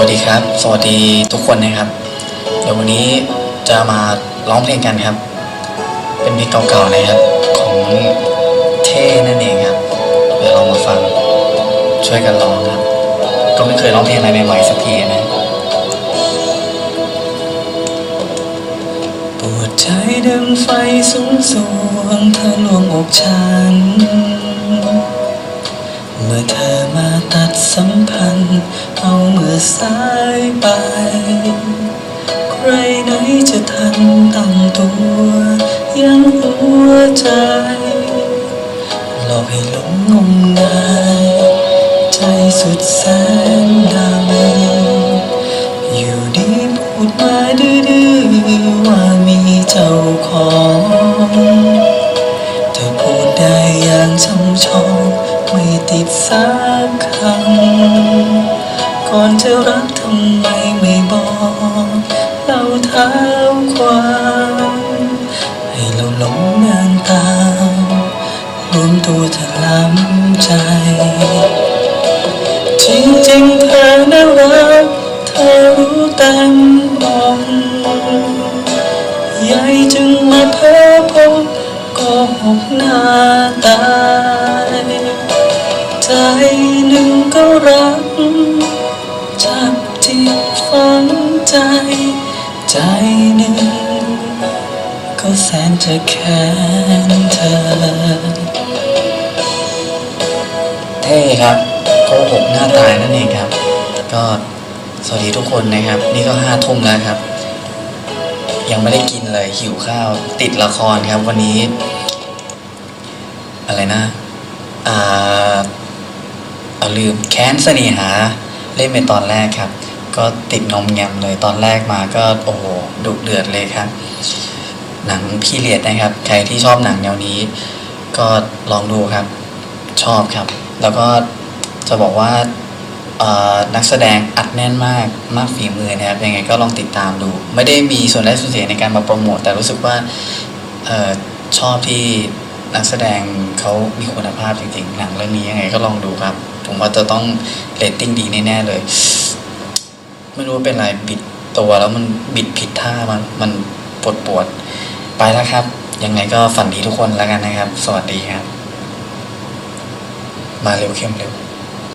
วัสดีครับ สวัสดีทุกคนนะครับ เดี๋ยววันนี้จะมาร้องเพลงกันครับ เป็นเพลงเก่าๆนะครับ ของเท่นั่นเองครับเดี๋ยวเรามาฟัง ช่วยกันร้องครับ ก็ไม่เคยร้องเพลงอะไรใหม่ๆสักทีนะปวดใจดังไฟสูงสวงเธอลวงอกฉัน เมื่อเธอมาตัดสัมพันธ์ เอาเมื่อสายไป ใครไหนจะทันตั้งตัว ยังหัวใจหลอกให้หลงงมงายใจสุดแสนดำอยู่ดีพูดมาดื้อๆว่ามีเจ้าของเธอพูดได้อย่างช่ำชองไม่ติดสักคำ อนจะรักทำไมไม่บอกเล่าเท้าความให้เราหลงเดินตามรวมตัวเธอล้ำใจ จริงๆเธอน่ารักเธอรู้เต็มมองใหญ่จึงมาเพ้อพบโกหกหน้าตายใจ ใจใจหนึ่งก็แสนจะแค้นเธอ เท่ครับโกหกหน้าตายนั่นเองครับ ก็สวัสดีทุกคนนะครับ นี่ก็ห้าทุ่มแล้วครับ ยังไม่ได้กินเลยหิวข้าว ติดละครครับวันนี้ อะไรนะ อ่าเอาลืมแค้นเสน่หาเล่นเป็นตอนแรกครับ ก็ติดนมแงมเลยตอนแรกมาก็โอ้โหดุเดือดเลยครับ หนังพี่เรียดนะครับ ใครที่ชอบหนังแนวนี้ ก็ลองดูครับ ชอบครับ แล้วก็จะบอกว่านักแสดงอัดแน่นมากมากฝีมือนะครับ ยังไงก็ลองติดตามดู ไม่ได้มีส่วนได้ส่วนเสียในการมาโปรโมทแต่รู้สึกว่าออชอบที่นักแสดงเขามีคุณภาพจริงๆ หนังเรื่องนี้ยังไงก็ลองดูครับ ผมว่าจะต้องเรตติ้งดีแน่ๆเลย ไม่รู้ว่าเป็นอะไรบิดตัวแล้วมันบิดผิดท่ามันมันปวดปวดไปแล้วครับ ยังไงก็ฝันดีทุกคนแล้วกันนะครับ สวัสดีครับ มาเร็วเข้มเร็ว